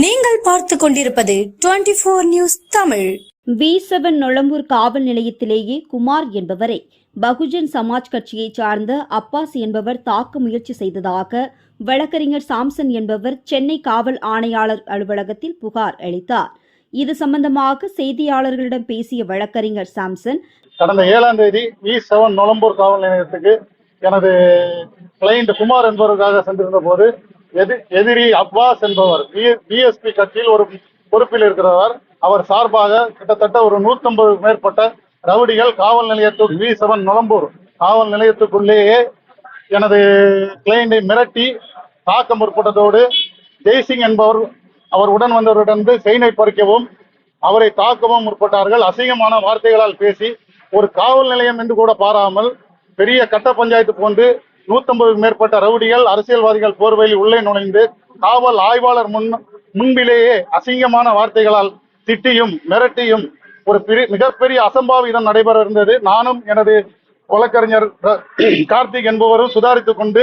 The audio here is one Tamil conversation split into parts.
நீங்கள் பார்த்து கொண்டிருப்பது twenty four news Tamil. V seven Nolambur காவல் நிலையத்திலேயே குமார் என்பவரை. பகுஜன் சமாஜ் கட்சியைச் சார்ந்த அப்பாஸ் என்பவர் தாக்க முயற்சி செய்ததாக வழக்கறிஞர் சாம்சன் என்பவர் சென்னை காவல் ஆணையாளர் அலுவலகத்தில் புகார் அளித்தார். இது சம்பந்தமாக செய்தியாளர்களிடம் பேசிய வழக்கறிஞர் சாம்சன் கடந்த ஏழாம் தேதி வி செவன் நொளம்பூர் காவல் நிலையத்துக்கு எனது கிளைண்ட் குமார் என்பவருக்காக சென்றிருந்த போது எதிரி அப்பாஸ் என்பவர் பிஎஸ்பி கட்சியில் ஒரு பொறுப்பில் இருக்கிறவர். அவர் சார்பாக கிட்டத்தட்ட ஒரு நூற்றம்பது மேற்பட்ட ரவுடிகள் காவல் நிலையத்துக்கு வி செவன் நொளம்பூர் காவல் நிலையத்துக்குள்ளேயே எனது கிளைண்டை மிரட்டி தாக்க முற்பட்டதோடு ஜெய்சிங் என்பவர் அவர் உடன் வந்தவரிடந்து செயினை பறிக்கவும் அவரை தாக்கவும் முற்பட்டார்கள். அசிங்கமான வார்த்தைகளால் பேசி ஒரு காவல் நிலையம் என்று கூட பாராமல் பெரிய கட்ட பஞ்சாயத்து போன்று நூத்தம்பது மேற்பட்ட ரவுடிகள் அரசியல்வாதிகள் போர்வையில் உள்ளே நுழைந்து காவல் ஆய்வாளர் முன் முன்பிலேயே அசிங்கமான வார்த்தைகளால் திட்டியும் மிரட்டியும் ஒரு பெரிய மிகப்பெரிய அசம்பாவிதம் நடைபெற இருந்தது. நானும் எனது வழக்கறிஞர் கார்த்திக் என்பவரும் சுதாரித்துக் கொண்டு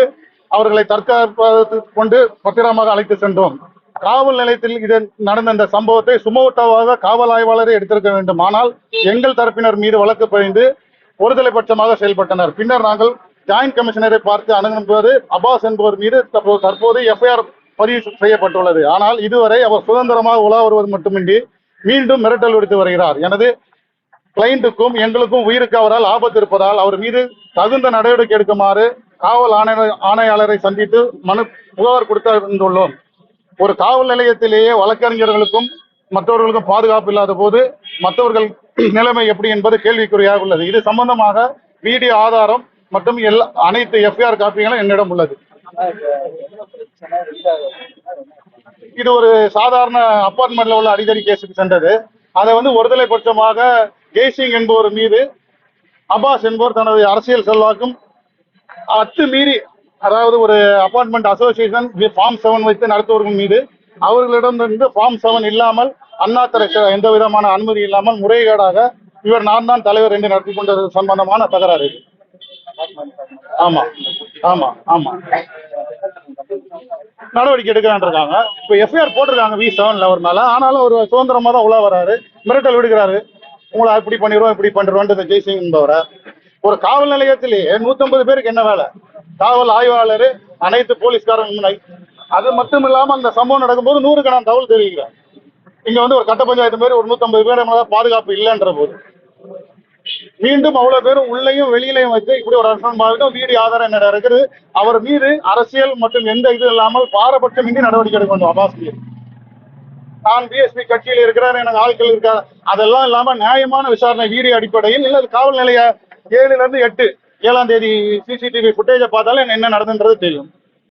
அவர்களை தற்காப்பதற்கு கொண்டு பத்திரமாக அழைத்து சென்றோம். காவல் நிலையத்தில் இது நடந்த இந்த சம்பவத்தை சுமோட்டோவாக காவல் ஆய்வாளரை எடுத்திருக்க வேண்டும். ஆனால் எங்கள் தரப்பினர் மீது வழக்கு பதிந்து ஒருதலை பட்சமாக செயல்பட்டனர். பின்னர் நாங்கள் ஜாயின்ட் கமிஷனரை பார்த்து அணுகும்போது அப்பாஸ் என்பவர் மீது தற்போது தற்போது எஃப்ஐஆர் பதிவு செய்யப்பட்டுள்ளது. ஆனால் இதுவரை அவர் சுதந்திரமாக உலா வருவது மட்டுமின்றி மீண்டும் மிரட்டல் விடுத்து வருகிறார். எனது கிளைண்ட்டுக்கும் எங்களுக்கும் உயிருக்கு அவரால் ஆபத்து இருப்பதால் அவர் மீது தகுந்த நடவடிக்கை எடுக்குமாறு காவல் ஆணைய ஆணையாளரை சந்தித்து மனு புகார் கொடுத்துள்ளோம் ஒரு காவல் நிலையத்திலேயே வழக்கறிஞர்களுக்கும் மற்றவர்களுக்கும் பாதுகாப்பு இல்லாத போது மற்றவர்கள் நிலைமை எப்படி என்பது கேள்விக்குறியாக உள்ளது. இது சம்பந்தமாக வீடியோ ஆதாரம் மற்றும் எல்லா அனைத்து எஃப்ஐஆர் காப்பிகளும் என்னிடம் உள்ளது. இது ஒரு சாதாரண அப்பார்ட்மெண்ட்ல உள்ள அடிதடி கேஸுக்கு சென்றது. அதை வந்து ஒருதலை பட்சமாக ஜெய்சிங் என்பவர் மீது அப்பாஸ் என்பவர் தனது அரசியல் செல்வாக்கும் அத்து மீறி அதாவது ஒரு அபார்ட்மெண்ட் அசோசியேஷன் ஃபார்ம் செவன் வைத்து நடத்துவர்கள் மீது அவர்களிடமிருந்து ஃபார்ம் செவன் இல்லாமல் அண்ணாத்துறை எந்த விதமான அனுமதி இல்லாமல் முறைகேடாக இவர் நான் தான் தலைவர் என்று நடத்தி கொண்டது சம்பந்தமான தகராறு ஆமா ஆமா ஆமா. நடவடிக்கை எடுக்கிறான் இருக்காங்க. இப்போ எஃப்ஐஆர் போட்டிருக்காங்க வி செவன்ல அவர் மேல. ஆனாலும் ஒரு சுதந்திரமா தான் உள்ள வராரு. மிரட்டல் விடுக்கிறாரு. உங்களை இப்படி பண்ணிடுவோம் இப்படி பண்ணிடுவோம் இந்த ஜெய்சிங் என்பவரை. ஒரு காவல் நிலையத்திலேயே நூத்தம்பது பேருக்கு என்ன வேலை? காவல் ஆய்வாளர் அனைத்து போலீஸ்காரங்க அது மட்டும் இல்லாம அந்த சம்பவம் நடக்கும்போது நூறுக்கணக்கான தகவல் தெரிவிக்கிறேன். இங்க வந்து ஒரு கட்ட பஞ்சாயத்து மாதிரி ஒரு நூத்தம்பது பேர் பாதுகாப்பு இல்லைன்ற போது. மீண்டும் அவ்வளவு பேரும் உள்ளேயும் வெளியிலையும் வச்சு இப்படி ஒரு அரசாங்கம் வீடியோ ஆதாரம் என்ன இருக்குது? அவர் மீது அரசியல் மற்றும் எந்த இது இல்லாமல் பாரபட்சமின்றி நடவடிக்கை எடுக்க வேண்டும் அப்பாஸ் மீது. நான் பிஎஸ்பி கட்சியில் இருக்கிறார் எனக்கு ஆட்கள் இருக்கா? அதெல்லாம் இல்லாம நியாயமான விசாரணை வீடியோ அடிப்படையில் இல்ல காவல் நிலைய ஏழுல இருந்து எட்டு ஏழாம் தேதி சிசிடிவி ஃபுட்டேஜை பார்த்தாலும் என்ன நடந்துன்றது தெரியும்.